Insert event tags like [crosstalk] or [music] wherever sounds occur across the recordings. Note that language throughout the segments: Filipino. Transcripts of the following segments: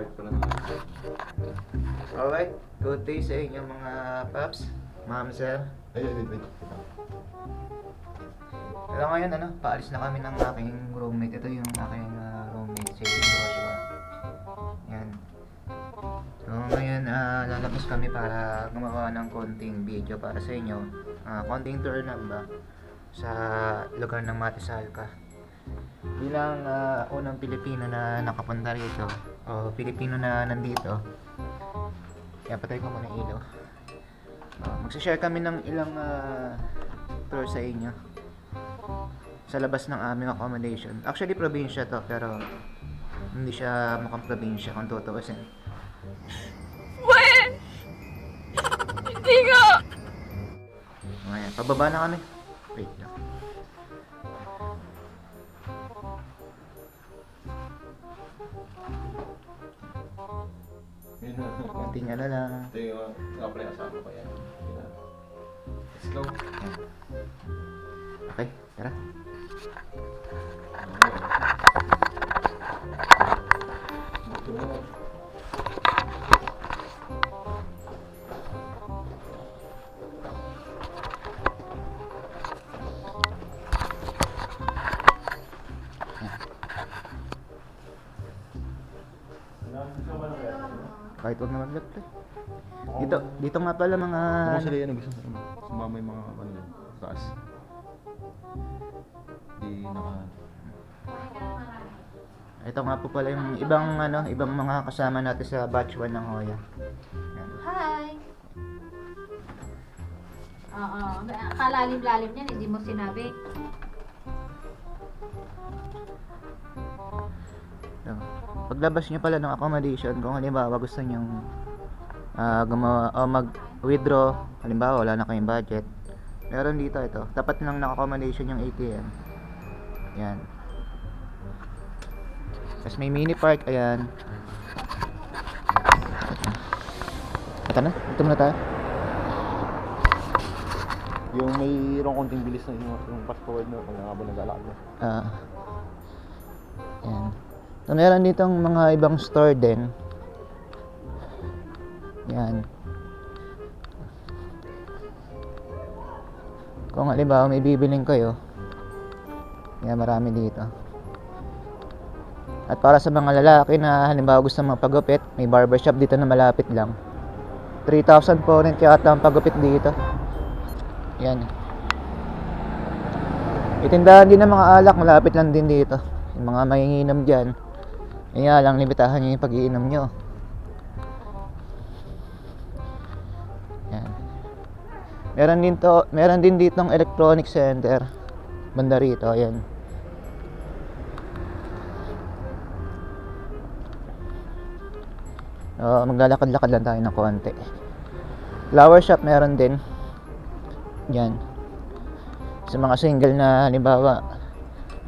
Start ko na naman. Alright, good day sa inyo mga paps, ma'am, sir. Ay, ay, wait, wait. Pero ngayon, ano, paalis na kami ng aking roommate. Ito yung aking ah, roommate, si Joshua. Yan. So ngayon, ah, lalabas kami para gumawa ng konting video para sa inyo. Ah, konting tour lang ba sa lugar ng Matisalca. Bilang ah, unang Pilipino na nakapunta rito, o Pilipino na nandito, kaya patay ko muna ilaw. Uh, magsashare kami ng ilang ah, tour sa inyo sa labas ng aming accommodation. Actually, probinsya to, pero hindi siya mukhang probinsya kung tutuusin. When? Hindi nga! Ngayon, pababa na kami. Wait lang. Konting ano lang. Ito yung yung kasama ko yan. Let's go. Okay, tara. Huwag na mag-vlog to. Dito, dito nga pala mga... Kung sila yan, gusto ano, sumama yung mga ano yun, taas. Di naka... Ito nga po pala yung ibang ano, ibang mga kasama natin sa batch 1 ng Hoya. Yan. Hi! Oo, kalalim-lalim niyan, hindi mo sinabi. So, paglabas nyo pala ng accommodation, kung halimbawa gusto nyo ah, gumawa o mag-withdraw, halimbawa wala na kayong budget, meron dito ito. Tapat lang ng accommodation yung ATM. Yan. Tapos may mini park, ayan. Ito na, ito muna tayo. Yung mayroong konting bilis na yung, yung fast forward mo kung habang nag-alakad mo. Ah. yan. So, meron ditong mga ibang store din. Yan. Kung halimbawa may bibiling kayo, yan marami dito. At para sa mga lalaki na halimbawa gusto magpagupit, may barbershop dito na malapit lang. 3,000 po rin yata ang pagupit dito. Yan. Itindahan din ng mga alak, malapit lang din dito. Yung mga manginginom dyan. Kaya lang, limitahan nyo yung pag-iinom nyo. Yan. Meron din to, meron din dito ng electronic center. Banda rito, ayan. Uh, maglalakad-lakad lang tayo ng konti. Flower shop meron din. Yan sa mga single na halimbawa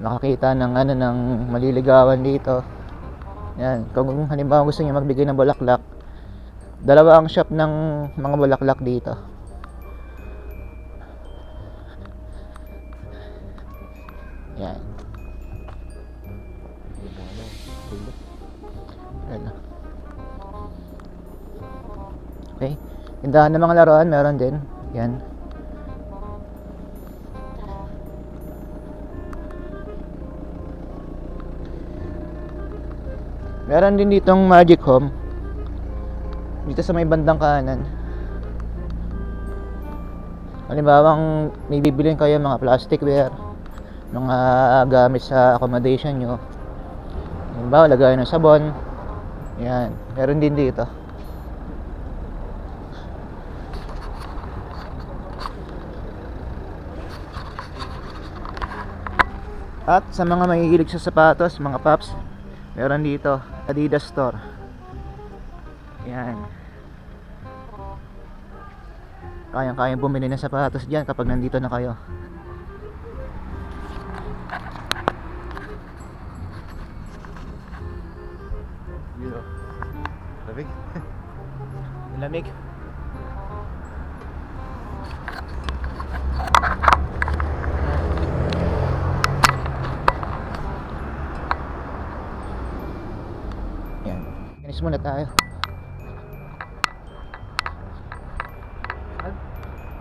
nakakita ng ano ng maliligawan dito yan. Kung halimbawa gusto niyo magbigay ng bulaklak dalawa ang shop ng mga bulaklak dito. Yan. Ayan na. okay. Tindahan ng mga laruan meron din. Yan Meron din ditong Magic Home. Dito sa may bandang kanan. Halimbawa, may bibilin kayo mga plasticware, mga gamit sa accommodation nyo. Halimbawa, lagay ng sabon. Yan. Meron din dito. At sa mga mahihilig sa sapatos, mga paps, meron dito, Adidas Store. Yan. Kayang-kayang bumili ng sapatos dyan kapag nandito na kayo. Lamig. [laughs] Lamig. Nice muna tayo.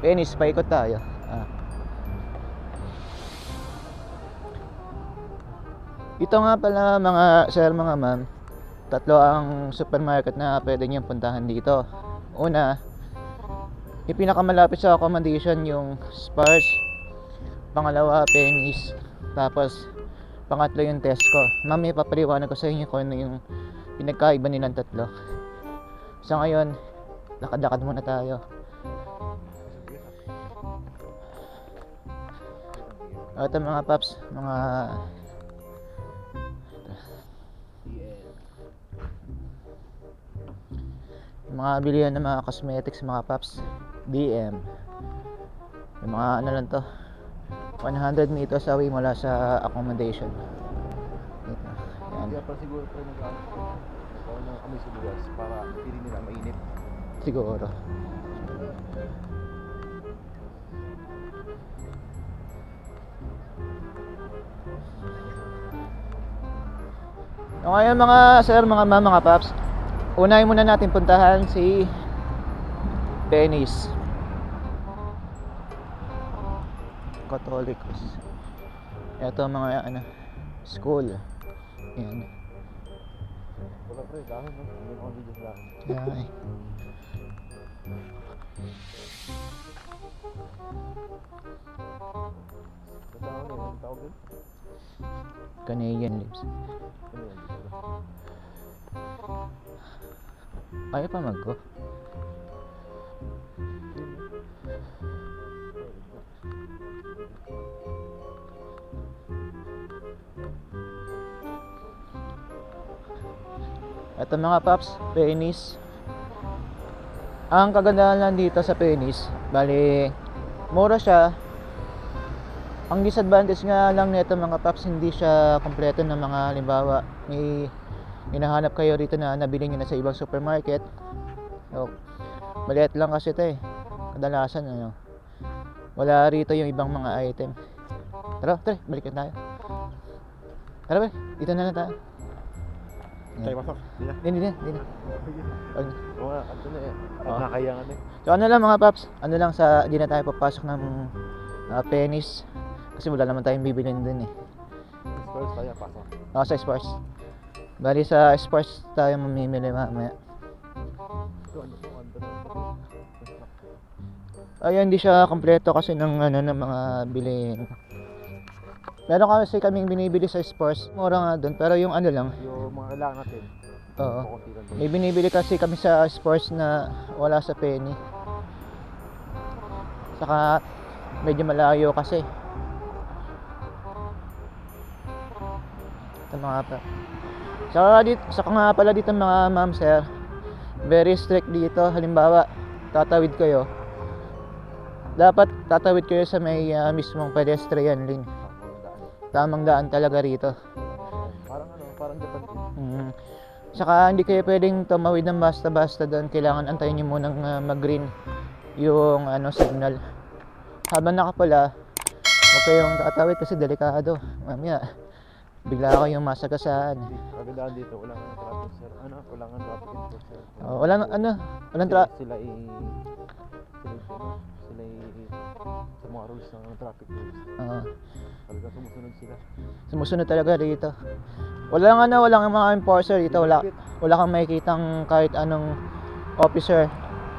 Venice, paikot tayo. Ah. Ito nga pala mga sir, mga ma'am. Tatlo ang supermarket na pwede niyong puntahan dito. Una, yung pinakamalapit sa accommodation yung Spars. Pangalawa, Penny's. Tapos, pangatlo yung Tesco. Mami, papaliwanag ko sa inyo kung ano yung pinagkaiba nilang tatlo. Sa ngayon, lakad-lakad muna tayo. Ito mga paps, mga mga bilihan ng mga cosmetics, mga paps, DM. Yung mga ano lang to, 100 meters away mula sa accommodation. Kaya pa siguro tayo nag-ano. Kaya na kami sa luwas para hindi nila mainit. Siguro. So ngayon mga sir, mga ma'am, mga paps, unahin muna natin puntahan si Penny's. Catholicos. Ito mga ano, school. Yan. Wala pre, dahil no? Hindi ko video sa akin. Yan eh. Canadian lips. Ano. Kaya pa mag-go. Ito mga paps, Pennies. Ang kagandahan lang dito sa Pennies, bali, mura siya. Ang disadvantage nga lang nito mga paps, hindi siya kompleto ng mga halimbawa, may hinahanap kayo rito na nabili nyo na sa ibang supermarket. So, maliit lang kasi ito eh. Kadalasan ano. Wala rito yung ibang mga item. Tara, tara, balikan tayo. Tara ba, dito na lang tayo. Tayo pasok. Hindi na. Hindi, na. Oo nga, ano na eh. Oo. At nakayangan eh. So ano lang mga paps, ano lang sa, di na tayo papasok ng uh, pennies. Kasi wala naman tayong bibilin dun eh. First tayo, pasok. Ako sa sports. Bali sa sports tayo mamimili mamaya. Ayun, hindi siya kompleto kasi ng ano ng mga bilhin. Meron kasi kaming binibili sa sports. Mura nga doon, pero yung ano lang, Yung mga kailangan natin. oo. May binibili kasi kami sa sports na wala sa penny. Saka medyo malayo kasi. Ito mga pa. Saka, dito, saka nga pala dito mga ma'am sir, very strict dito. Halimbawa, tatawid kayo. Dapat tatawid kayo sa may ah, mismong pedestrian lane. Tamang daan. Talaga rito. Parang ano, parang Japan. Mm. Saka hindi kayo pwedeng tumawid ng basta-basta doon. Kailangan antayin nyo munang uh, mag-green yung ano signal. Habang nakapula, huwag kayong tatawid kasi delikado. Mamaya, bigla kayong masagasaan. Kagandahan dito, wala nga traffic sir. Ano, wala nga traffic enforcer. Oh, walang ano, walang sila, tra- sila i sila i sila sa mga rules ng traffic rules. Oo. Talagang sumusunod sila. sumusunod talaga dito. Wala nga na, walang mga enforcer dito. Wala, wala kang makikitang kahit anong officer,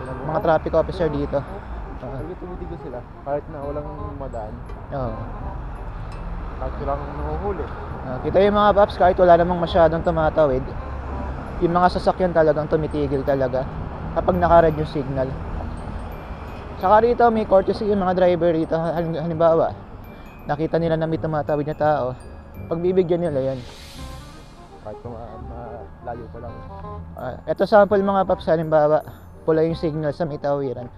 Sila mga traffic officer dito. Oo. Talagang tumitigil sila kahit na walang madaan, Oo. kahit walang nanguhuli. Ah, kita yung mga paps kahit wala namang masyadong tumatawid yung mga sasakyan talagang tumitigil talaga kapag naka-red yung signal saka rito may courtesy yung mga driver rito. Halim- halimbawa nakita nila na may tumatawid na tao. Pagbibigyan nila yan Kahit kung ma- ma- layo pa lang. Ah, eto sample mga paps halimbawa pula yung signal sa may tawiran.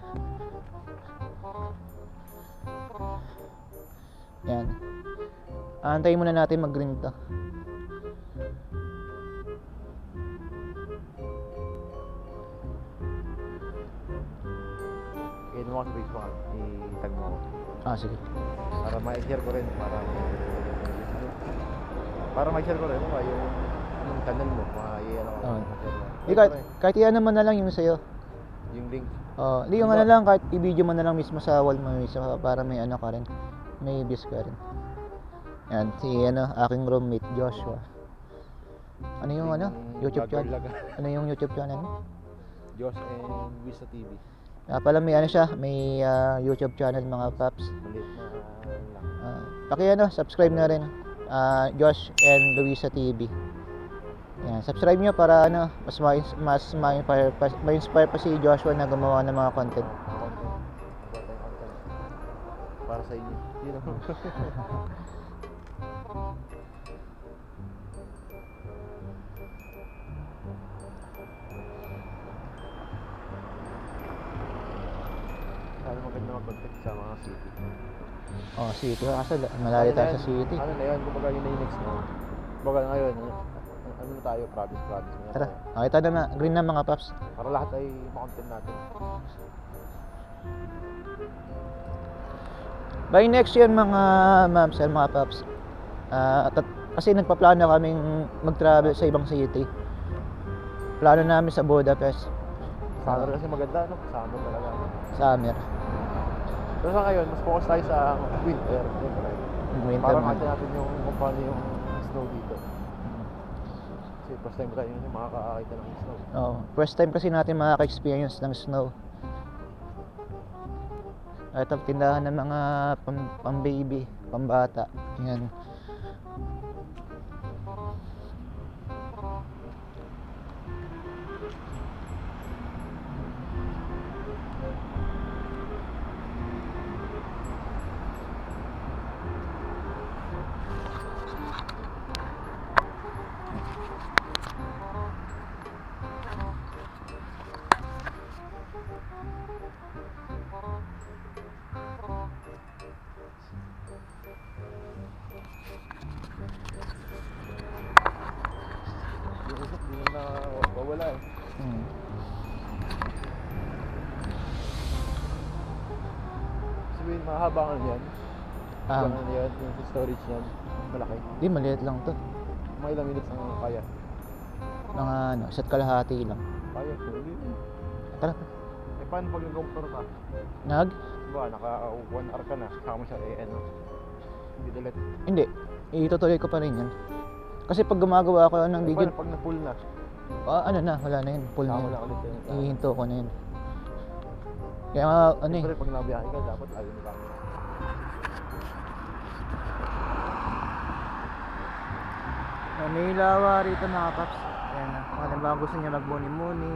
Yan. Antayin muna natin mag green to Eh, nung ako sa Facebook, i-tag mo ako. ah sige Para ma-share ko rin, para para ma-share ko rin pa yung yung channel mo, ma i-ano ko, mo. Di, kahit, kahit yan naman na lang yung sa'yo. Yung link. Oh, di yung Diba? ano lang, kahit i-video mo na lang mismo sa wall mo mismo para may ano ka rin. May views ka rin. Yan, si ano, aking roommate, Joshua. Ano yung ano? YouTube channel? Ano yung YouTube channel mo? Josh and Visa TV. Ah, pala may ano siya, may ah, YouTube channel mga paps. Lang. Ah, paki ano, subscribe na rin. Ah, Josh and Luisa TV. Yan, subscribe nyo para ano, mas ma mas ma-inspire pa, ma-inspire pa si Joshua na gumawa ng mga content. Para sa inyo. [laughs] sa mga city. Oh, city. Kaso malayo Ano tayo sa city. Ano na yun? Kumbaga yun na yung next na. Kumbaga ngayon, ano, ano na tayo, province na Tara, tayo. nakita na na. Green na mga paps. Para lahat ay makontent natin. By next year mga ma'ams and mga paps. ah, tat- kasi nagpaplano kaming mag-travel sa ibang city. Plano namin sa Budapest. Summer kasi maganda, no? Summer talaga. Summer. Pero sa ngayon, mas focus tayo sa winter. Siyempre. Winter Para makita natin yung kung paano yung snow dito. Kasi first time tayo yung makakakita ng snow. Oh, first time kasi natin makaka-experience ng snow. Ito, tindahan ng mga pang baby, pambata. Yan. Mahaba nga yan. Ah, ano yan, yung storage niyan. Malaki. di maliit lang to. Mga ilang minutes ang kaya. Mga ano, isa't kalahati lang. Kaya, hindi. Tara, Eh, paano pag nag-compare ka? nag? Diba, naka 1 hour ka na. Saka mo siya, eh, ano. Hindi delete. Hindi. Itutuloy ko pa rin yan. Kasi pag gumagawa ako ng Eh, video, paano pag na-pull na? ah, ano na, wala na yun. Full na Saka mo yun. lang ulit yun. Ihinto ko na yun. Kaya nga, ano eh. Siyempre, pag nabiyahe ka, dapat ayaw mo lang. Uh, may lawa rito mga paps. Ayan na. Kung halimbawa gusto niya magmuni-muni,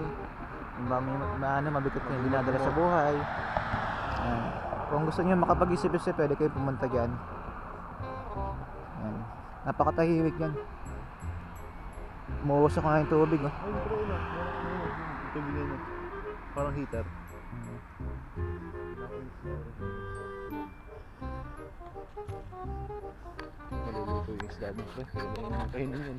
halimbawa may ma- ano, mabigat na yung dinadala sa buhay. Ayan. Kung gusto niya makapag-isip-isip, pwede kayo pumunta dyan. Ayan. Napakatahimik yan. Umuusok nga yung tubig. Oh. Ay, pero una. Ito bigay niya. Parang heater. Maluluto isda mo. Pre, pwede na yung kainin yun.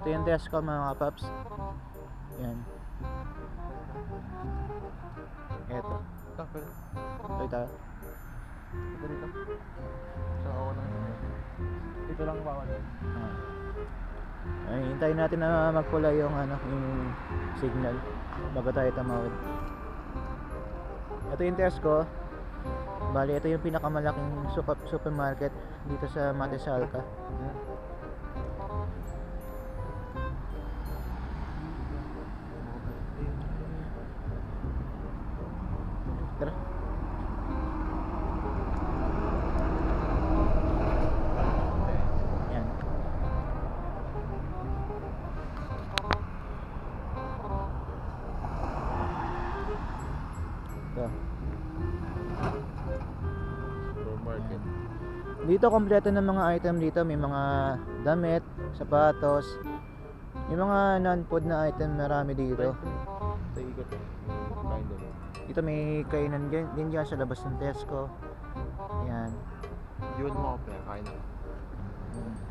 Ito yung desk ko mga paps. Yan. Ito. Ah, pero, Ito tayo. ito dito. Sa ako lang. Dito lang bawal. Ah. Ay, hintayin natin na magpula yung ano, yung signal bago tayo tumawid. Ito yung Tesco. Bali, ito yung pinakamalaking super, supermarket dito sa Matesalca. Dito kompleto ng mga item dito, may mga damit, sapatos, yung mga non-food na item marami dito. Dito may kainan din, din dyan sa labas ng Tesco. Yan. Yun mo pre. Kain na.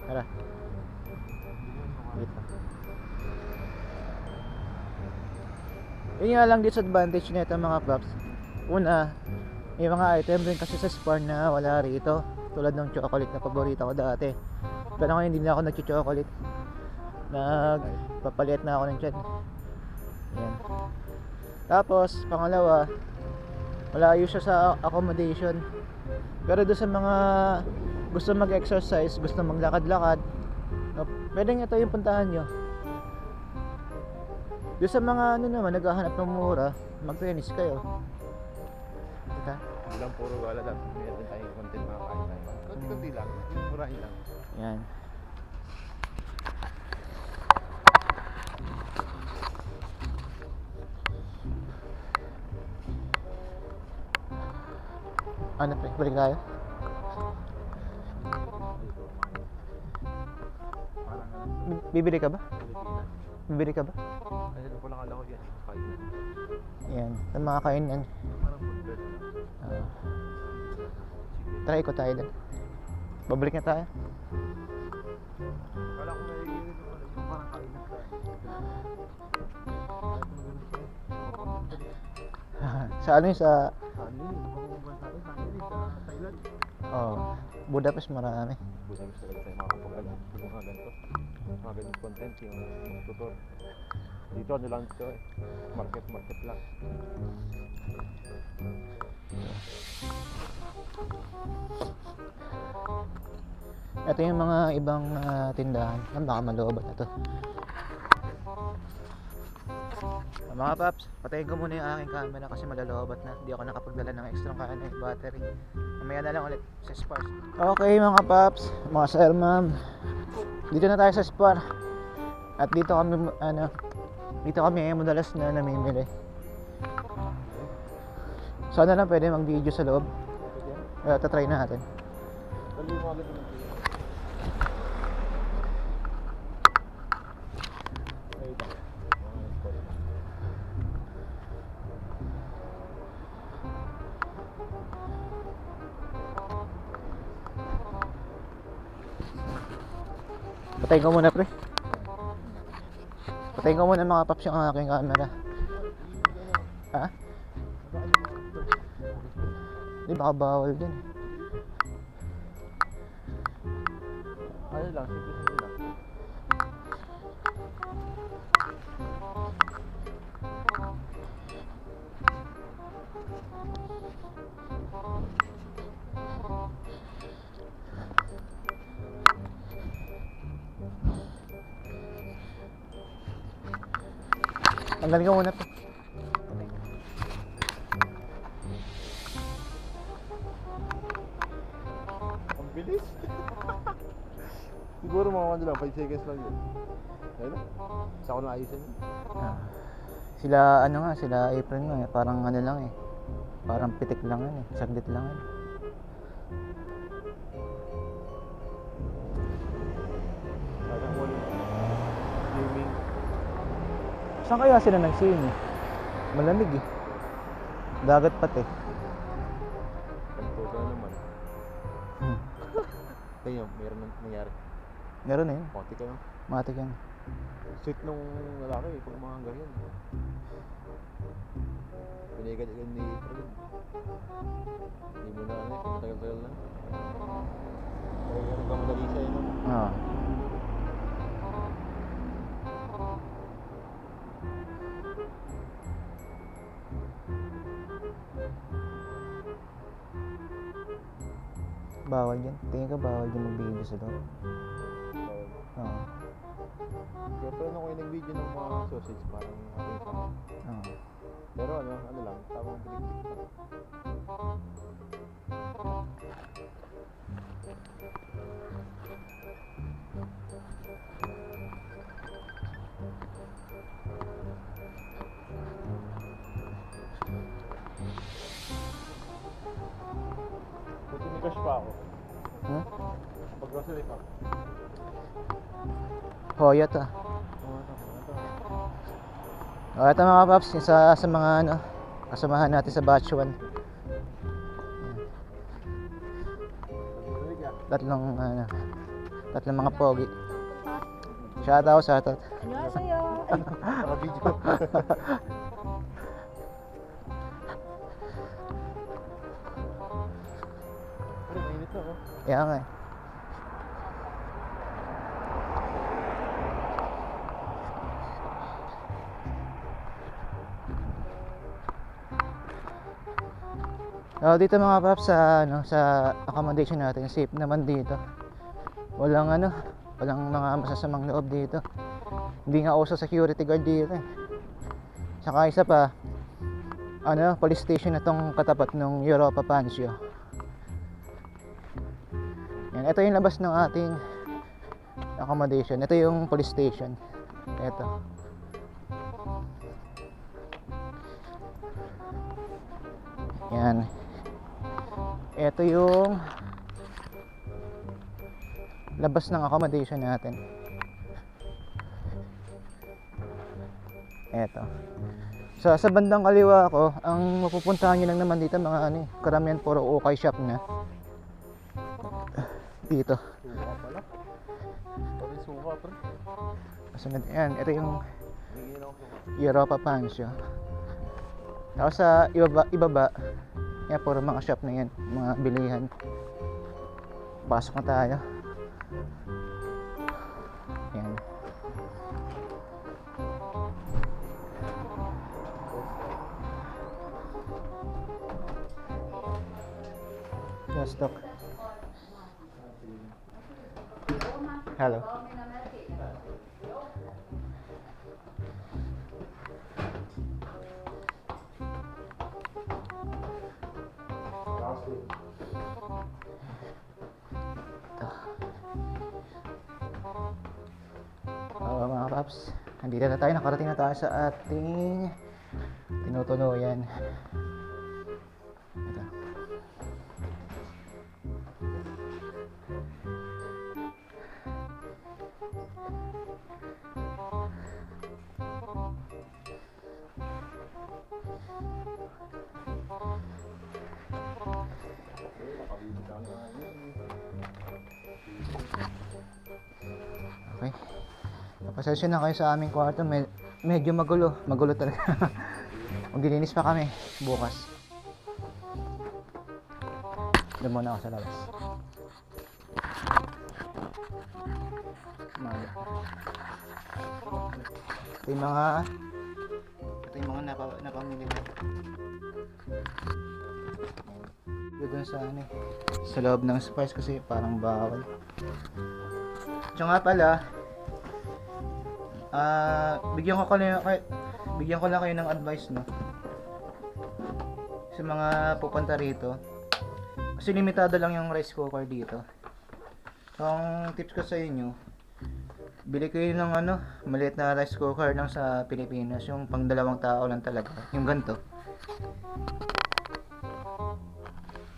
Tara. Lang. Yun nga lang disadvantage nito mga paps. Una, may mga item rin kasi sa Spar na wala rito. Tulad ng chocolate na paborito ko dati. Pero ngayon hindi na ako nag-chocolate. Nagpapalit na ako ng tiyan. Yan. Tapos, pangalawa, malayo siya sa accommodation. Pero doon sa mga gusto mag-exercise, gusto maglakad-lakad, pwedeng ito yung puntahan nyo. Doon sa mga ano naman, naghahanap ng mura, mag-tennis kayo. Diba? Hindi lang puro wala lang. Meron tayong content mga Kunti-kunti lang. Murahin lang. Yan. Ano pre? Balik tayo? Bibili ka ba? Bibili ka ba? Ano ko lang alam ko yan. Kain. Yan. Ang mga kainan. Parang food. Ah. try ko tayo din. Babalik na tayo. Wala yung ano, yung parang kain na tayo. Sa ano? Sa... Ano yun? Thailand. Oh, Budapest marami. Budapest talaga tayo makakapag-alam. Yung mga ganito. Mga ganito content. Yung mga tutor. Dito ano lang ito eh. Market market lang. Ito yung mga ibang ah, tindahan. Ah, baka malooban na to. Mga paps, patayin ko muna yung aking camera kasi malaloobat na. Hindi ako nakapagdala ng extra kaya ng battery. Mamaya na lang ulit sa Spar. Okay mga paps, mga sir ma'am. Dito na tayo sa Spar. At dito kami, ano, dito kami madalas na namimili. Sana lang pwede mag-video sa loob. Uh, tatry natin. Dali mo agad Patayin ko muna pre. Patayin ko muna mga paps yung aking camera. Ha? Di baka bawal dyan. Ano lang, simple Tanggalin ko muna to. Ang bilis. [laughs] Siguro mga ano lang, 5 seconds lang yun. Ayun na. Isa ko na ayusin yun. Ah. Sila ano nga, sila apron nga eh. Parang ano lang eh. Parang pitik lang yan eh. Saglit lang yan. Parang Saan kaya sila nag-swimming? Malamig eh. Dagat pati. Pagtuto na naman. Hmm. Kaya, meron nang nangyari. Meron na yun. Pati kayo. Matik yan. Sweet nung lalaki, pag mga ganyan. Pinigad-igad ni Fred. Hindi mo na ano eh, matagal-tagal na. Kaya nagkamadali siya yun. no? Bawal yan. Tingin ka bawal yan mag-video sa loob. Oo. Kaya pero nung ako yung nag-video ng mga sausage, parang sa Oo. Pero ano, ano lang, tamang pilig-pilig pa ako. Hmm? Pag grocery pa. Hoyot ah. Oo, ito, ito. O, ito mga paps, isa sa mga ano, kasamahan natin sa batch 1. Balik ka. Tatlong ano, Tatlong mga pogi. Shoutout, shoutout. Annyeonghaseyo. Naka-video. [laughs] Ano, [laughs] mainit na oh. Nga eh. Oh, dito mga paps sa ano sa accommodation natin, safe naman dito. Walang ano, walang mga masasamang loob dito. Hindi nga uso security guard dito. Eh. Saka isa pa, ano, police station na tong katapat ng Europa Pansio. Ito yung labas ng ating accommodation. Ito yung police station. Ito. Yan. Ito yung labas ng accommodation natin. Ito. So, sa bandang kaliwa ko, ang mapupuntahan nyo lang naman dito mga ano, eh, karamihan puro ukay shop na. Dito. Suka pala. Sabi suka pre. Kasunod, yan. Ito yung. Europa Pansio. Tapos sa ibaba, ibaba, yan, puro mga shop na yan, mga bilihan. Pasok na tayo. Yan. Just stock. Hello. Oo mga paps, nandito na tayo, nakarating na tayo sa ating tinutuloyan. Pasensya na kayo sa aming kwarto. Med- medyo magulo. Magulo talaga. [laughs] Maglilinis pa kami bukas. Doon muna ako sa labas. Ito yung mga ito yung mga napa, napamili mo. Dun sa ano eh, sa loob ng spice kasi parang bawal. Tsaka nga pala, ah, bigyan ko kayo, kay, bigyan ko lang kayo ng advice, no? Sa mga pupunta rito. Kasi limitado lang yung rice cooker dito. So, ang tips ko sa inyo, bili kayo ng ano, maliit na rice cooker lang sa Pilipinas, yung pang dalawang tao lang talaga. Yung ganito.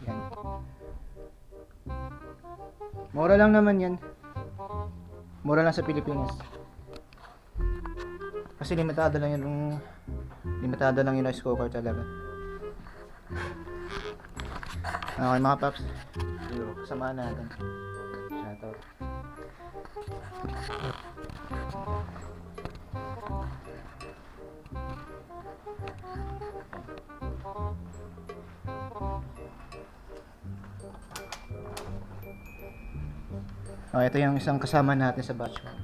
Yan. Mura lang naman yan. Mura lang sa Pilipinas. Kasi limitado lang yung limitado lang yung rice cooker talaga. Okay mga paps. Samahan natin. Shoutout. Oh, ito yung isang kasama natin sa batch ko.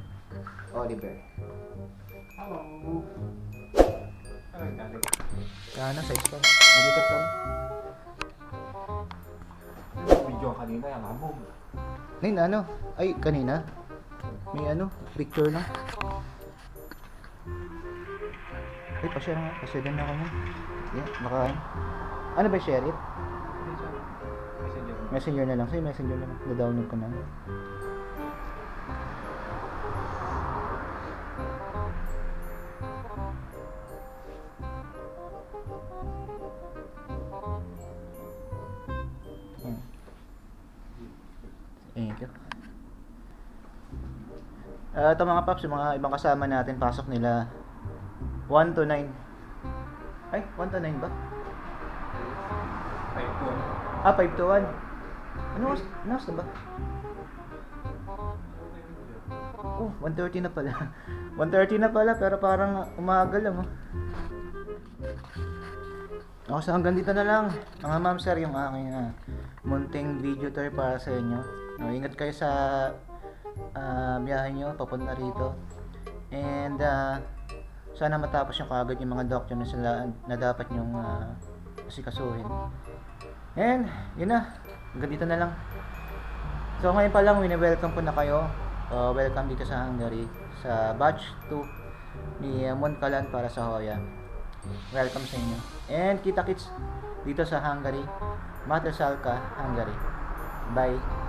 Nin, ano? Ay, kanina. May ano, picture lang. Ay, pa-share nga. Pa-share din ako niyan. Yeah, baka... Ano ba, share it? Messenger na lang. Sige, messenger na lang. Da-download ko na. Ito mga paps, yung mga ibang kasama natin, pasok nila 1 to 9. Ay, 1 to 9 ba? Ah, 5 to 1. Ano, was- ano was na ba? Oh, 1.30 na pala. [laughs] 1.30 na pala, pero parang umaga lang, oh. Okay, so hanggang dito na lang. Mga ma'am, sir, yung aking ah, munting video tour para sa inyo. No, ingat kayo sa ah, biyahe nyo, papunta rito. And, ah, sana matapos yung kagad yung mga documents na, na dapat nyong uh, asikasuhin. And, yun na. Hanggang dito na lang. So ngayon pa lang, wini-welcome po na kayo. Uh, welcome dito sa Hungary. Sa batch 2 ni uh, Monkalan para sa Hoya. Welcome sa inyo. And kita kits dito sa Hungary. Matasalka, Hungary. Bye.